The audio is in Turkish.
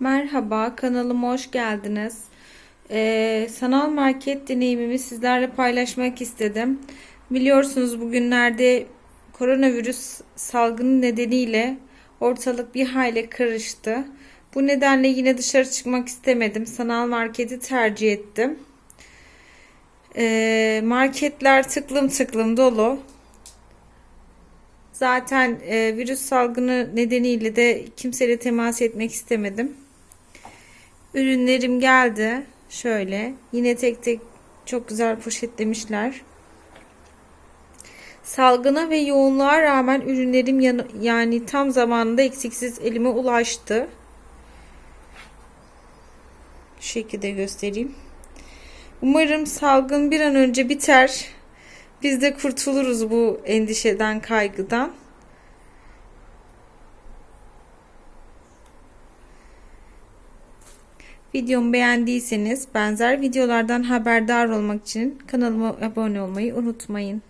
Merhaba, kanalıma hoş geldiniz. Ee, sanal market deneyimimi sizlerle paylaşmak istedim. Biliyorsunuz bugünlerde koronavirüs salgını nedeniyle ortalık bir hayli karıştı. Bu nedenle yine dışarı çıkmak istemedim. Sanal marketi tercih ettim. Ee, marketler tıklım tıklım dolu. Zaten e, virüs salgını nedeniyle de kimseyle temas etmek istemedim. Ürünlerim geldi. Şöyle. Yine tek tek çok güzel poşetlemişler. Salgına ve yoğunluğa rağmen ürünlerim yan- yani tam zamanında eksiksiz elime ulaştı. Şu şekilde göstereyim. Umarım salgın bir an önce biter. Biz de kurtuluruz bu endişeden, kaygıdan. Videomu beğendiyseniz benzer videolardan haberdar olmak için kanalıma abone olmayı unutmayın.